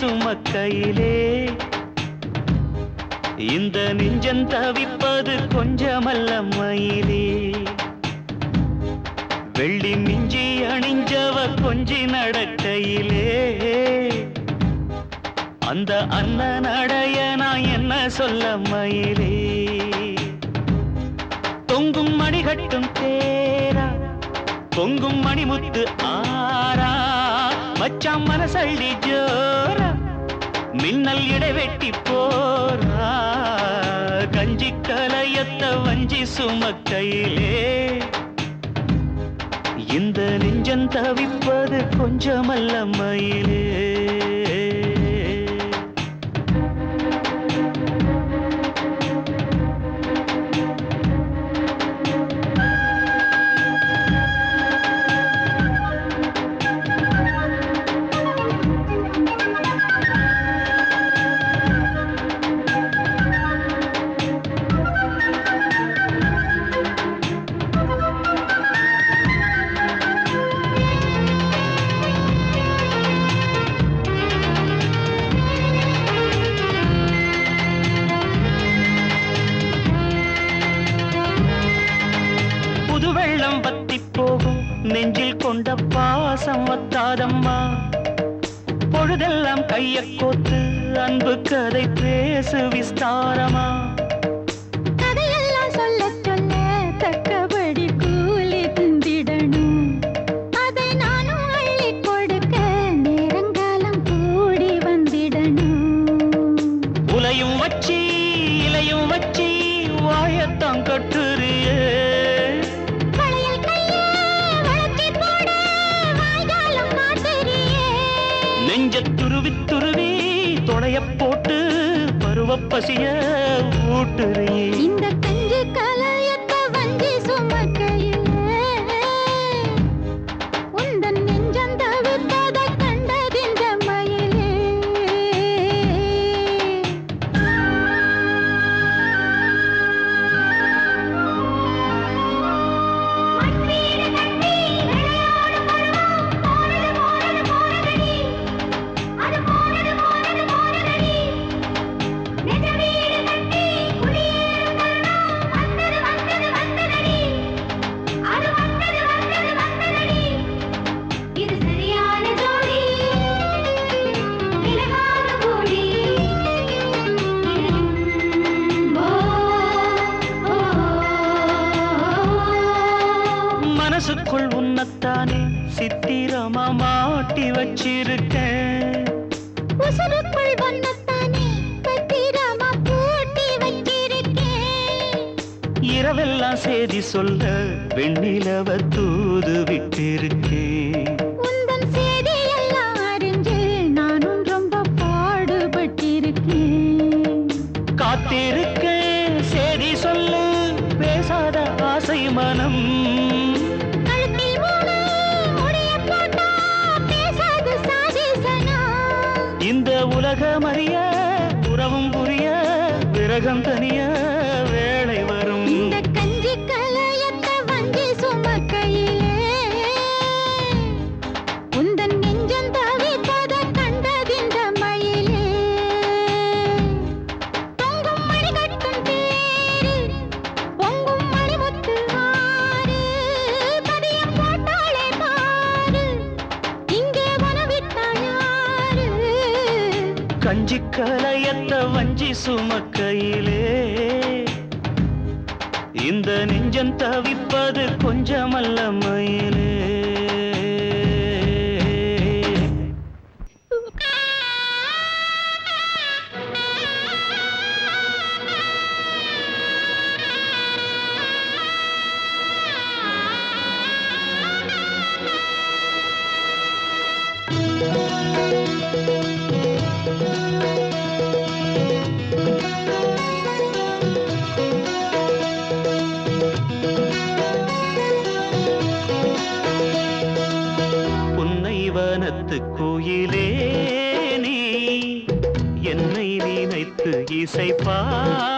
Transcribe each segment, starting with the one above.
சுமக்கையிலே. இந்த நெஞ்சம் தவிப்பது கொஞ்சமல்ல மயிலே. வெள்ளி மிஞ்சி அணிஞ்சவ கொஞ்சி நடக்கையிலே. அந்த அண்ணன் நடைய நான் என்ன சொல்ல மயிலே. தொங்கும் மணிகட்டும் தேரா பொங்கும் மணிமுத்து ஆரா மச்சான் மனசள்ளி ஜோ மின்னல் இடைவெட்டி போரா கஞ்சி கலையத்த வஞ்சி சுமக்கையிலே இந்த நெஞ்சம் தவிப்பது கொஞ்சமல்ல மயிலே. பொழுதெல்லாம் கைய கோத்து அன்பு கதை பேசு விஸ்தாரமா? பசிய ஊட்டுறியே மனசுக்குள் உன்னத்தானே சித்திரமா மாட்டி வச்சிருக்கேன். உசுருக்குள் வண்ணத்தானே பத்திரமா பூட்டி வச்சிருக்கேன். இரவெல்லாம் செய்தி சொல்ல வெண்ணிலவ தூது விட்டிருக்கேன். உலகம் தனியா? இசைப்பா.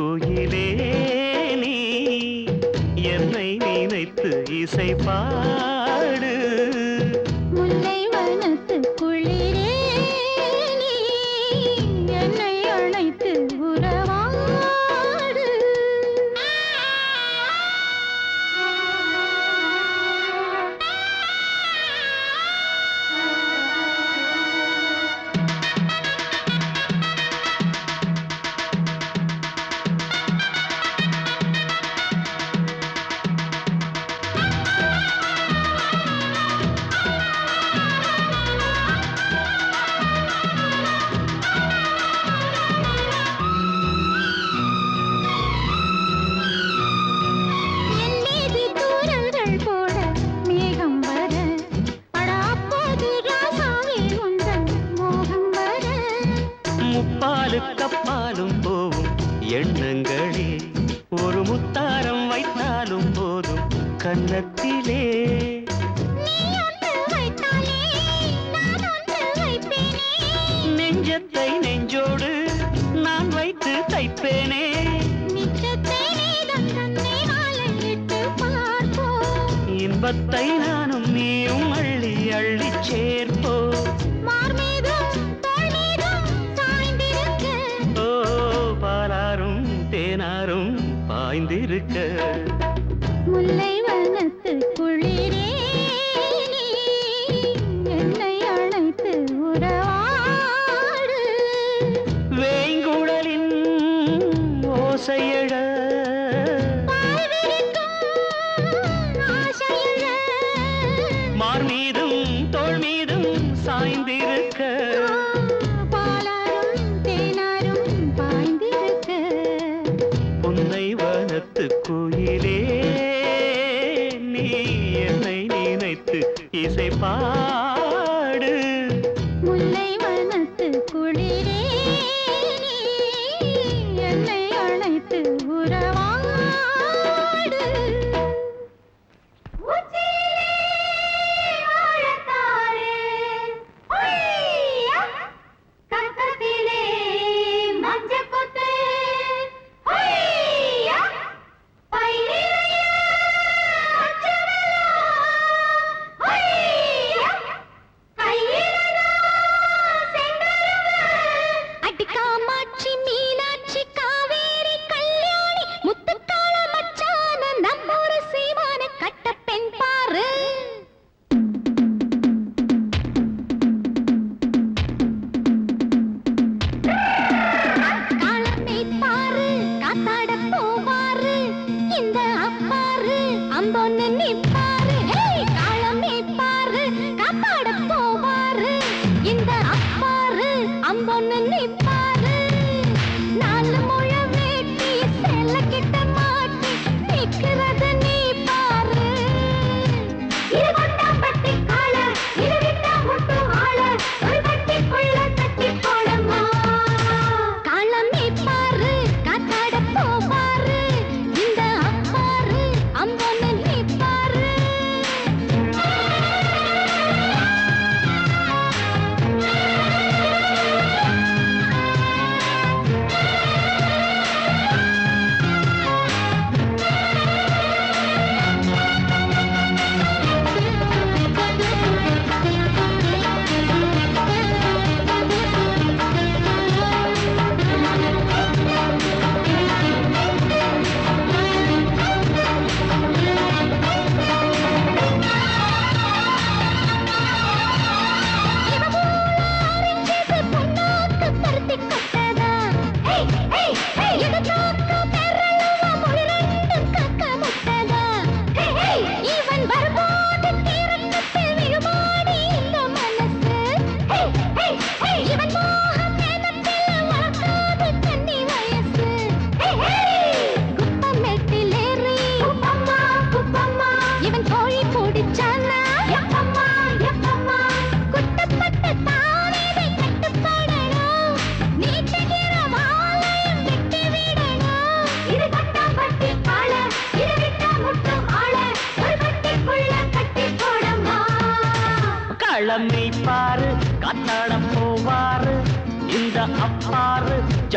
குயிலே நீ என்னை நினைத்து இசைப்பா வாயிலே நெஞ்சத்தை நெஞ்சோடு நான் வைத்து தைப்பேனே. இன்பத்தை நானும் நீயும் அள்ளி அள்ளி சேர்ப்போ. பாலாரும் தேனாரும் பாய்ந்திருக்க.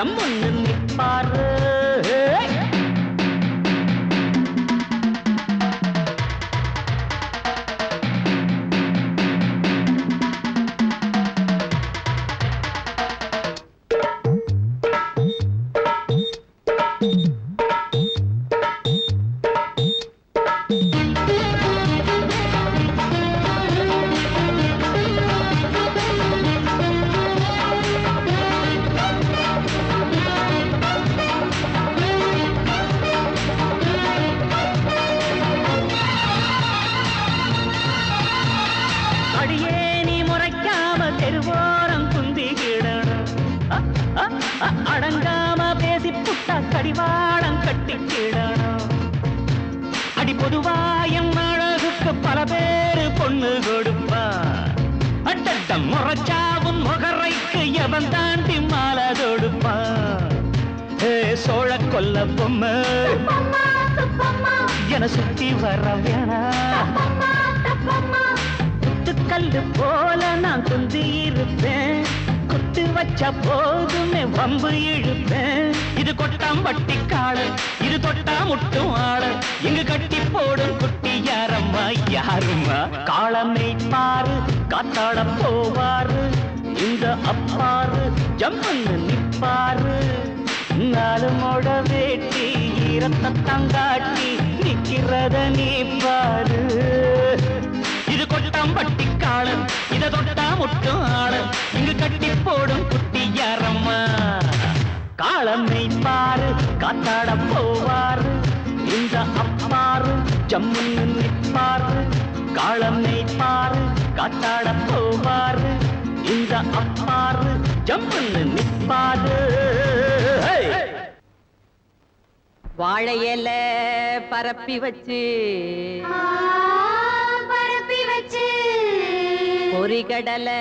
அப்பாரு ஜம்முன்னு நிப்பாரு அட்டட்ட முறைச்சாவும் முகரைக்கு எவன் தாண்டி மாலை தொடுப்பா ஏ சோழ கொல்ல பொம்மை. என சுத்தி வர வேணா. தப்பம்மா போல நான் துந்தி இருப்பேன் குத்து வச்ச போதுமே வம்பு இழுப்பேன் இது கொட்டாம்பட்டி காடு இது தொட்டா முட்டும் ஆள இங்கு கட்டி போடும் குட்டி யாரம்மா? யாருமா காளமை பாரு காத்தாட போவாரு. இந்த அப்பாரு ஜம்மன்னு நிப்பாரு. நாலு மொட வேட்டி ஈரத்தை தங்காட்டி நிக்கிறத நீ பாரு இது கொட்டாம்பட்டி காளன் இதை தொட்டா முட்டும் காத்தாட போவாரு. இந்த அப்பாரு ஜம்முன்னு நிப்பாரு காளமை பாரு காத்தாட போவாரு. இந்த அப்பாரு ஜம்முன்னு நிப்பாரு ஹே! வாழை இல பரப்பி வச்சு ஆ, பரப்பி வச்சு. பொறிகடலை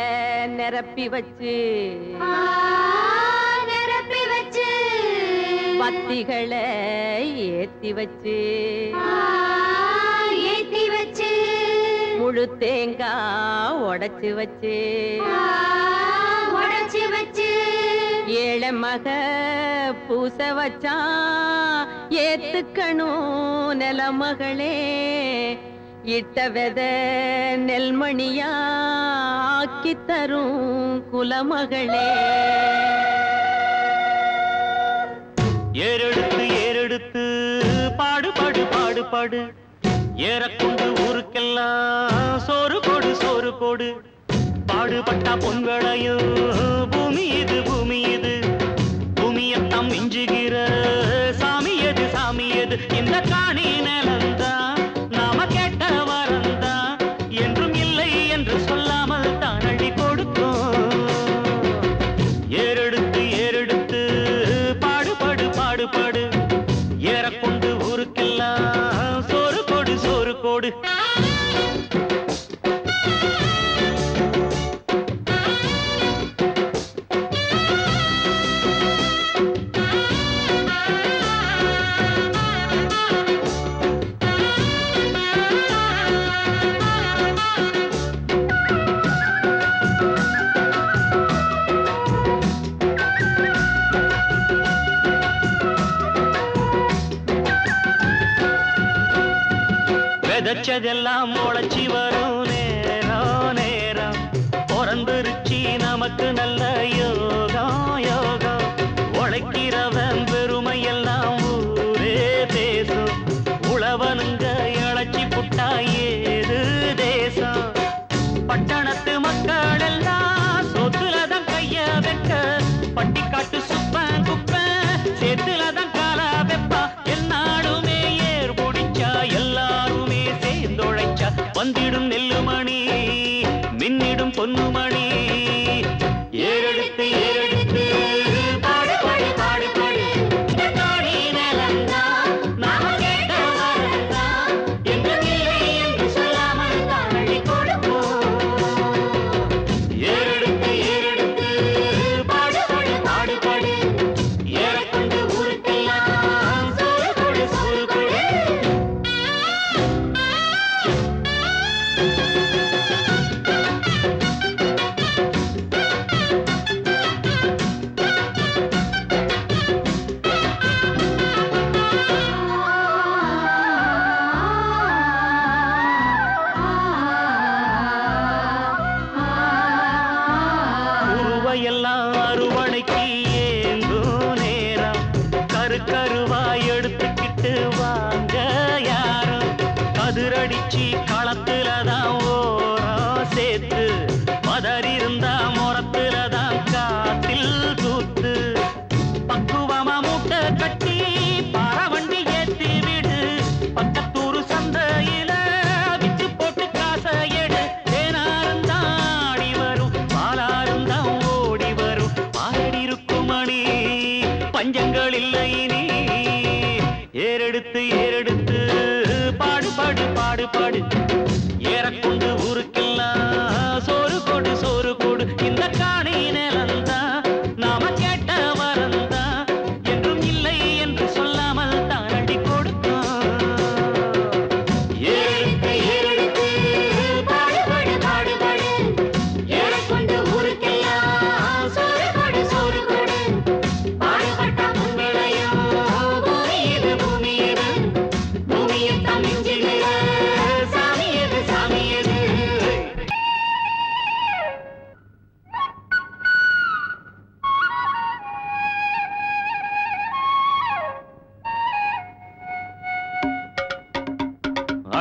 நிரப்பி வச்சு பத்திகளை ஏத்தி வச்சு ஏத்தி வச்சு. முழு தேங்காய் உடைச்சு வச்சு உடைச்சு வச்சு. ஏழை மக பூச வச்சான் ஏத்துக்கணும் நிலமகளே இட்ட வெத நெல்மணியா ஆக்கி தரும் குலமகளே. ஏறெடுத்து ஏறெடுத்து பாடு பாடு பாடு பாடு. ஏறக்கொண்டு ஊருக்கெல்லாம் சோறு கொடு சோறு கொடு பாடுபட்டா பொங்கலையும் பூமி இது பூமி இது. பூமியத்தம் மிஞ்சுகிற சாமி எது சாமி எது? இந்த காணி விதைச்சதெல்லாம் முளைச்சி வரும் நேரம் நேரம். பிறந்துருச்சி நமக்கு நல்ல யோகம் ஏறெடுத்து பாடு. பாடு ஏறக்கொண்டு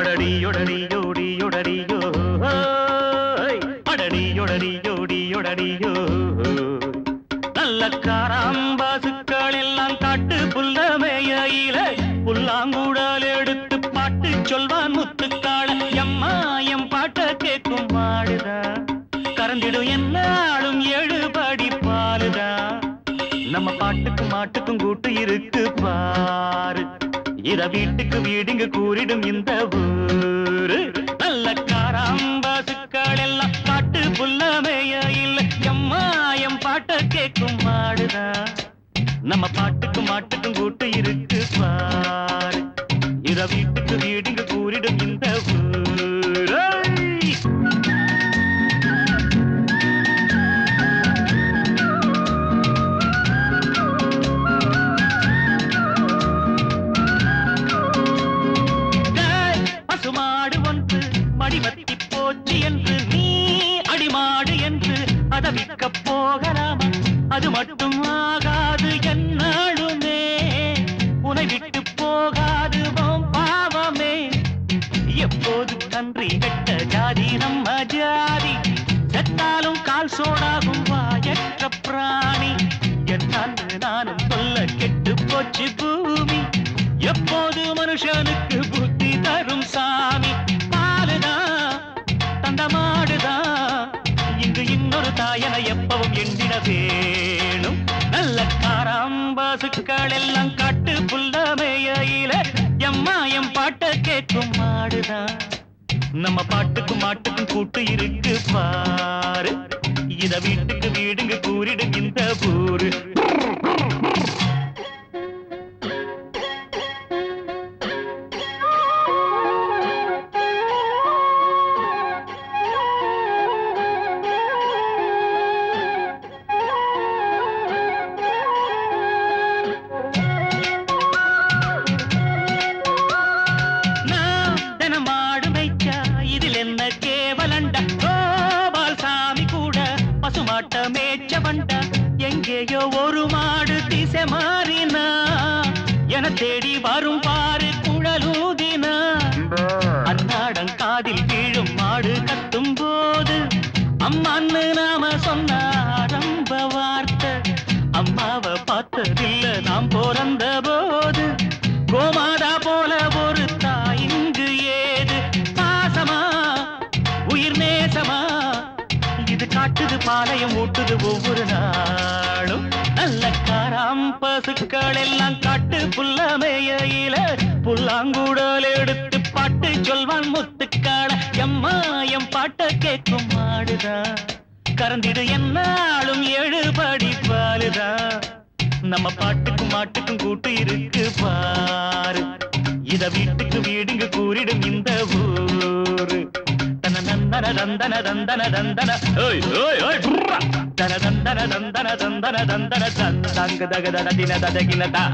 அடடியொடடி யோடி யொடடியோ ஹோய். அடடியொடடி யோடி யொடடியோ நல்ல காராம்பாசுக்களெல்லாம் காட்டு புல்லமேயில மேயில எடுத்து பாட்டு சொல்வான் முத்துக்காள. எம்மா எம் பாட்ட கேட்கும் மாடுதா கறந்திடும் என்னாலும் எழுபடி பாலுதா? நம்ம பாட்டுக்கும் மாட்டுக்கும் கூட்டு இருக்கு. இத வீட்டுக்கு வீடுங்க கூறிடும் இந்த ஊரு. நல்ல காராம்பாசுக்கள் எல்லாம் காட்டு புல்லமைய எம்மா எம் பாட்ட கேட்கும் மாடுதா நம்ம பாட்டுக்கும் மாட்டுக்கும் கூட்டு இருக்கு பாரு. இத வீட்டுக்கு வீடுங்க கூறிடும் இந்த ஊர். சோடாகும் பிராணி. என்னான்னு நானும் சொல்ல கெட்டு போச்சு பூமி. எப்போது மனுஷனுக்கு புத்தி தரும் சாமி? பாலுதான் தந்த மாடுதான் இங்கு இன்னொரு தாயனை எப்பவும் எண்ணிட வேணும். நல்ல காராம்பாசுக்கள் எல்லாம் காட்டு புல்லமையில எம்மா எம் பாட்ட கேட்கும் மாடுதான் நம்ம பாட்டுக்கும் மாட்டுக்கும் கூட்டு இருக்கு பாரு. இத வீட்டுக்கு வீடுங்க கூறிடும் பாளையம் ஒவ்வொரு நாளும் நல்ல காராம் பசுக்கள் எல்லாம் காட்டு புல்லமேயில புல்லாங்குடல் எடுத்து பாட்டு சொல்வான் முத்துக்கால எம்மா எம் பாட்ட கேட்கும் மாடுதான் கறந்திடு என்னாலும் எழுபடி பாலுதான் நம்ம பாட்டுக்கும் மாட்டுக்கும் கூட்டு இருக்கு பாரு. இத வீட்டுக்கு வீடுங்க கூறிடும் దందన దందన దందన. దందన ఓయ్ ఓయ్ ఓయ్ బుర్ర. దన దందన దందన దందన దందన దంగ దగ దన దిన దదగిన దా.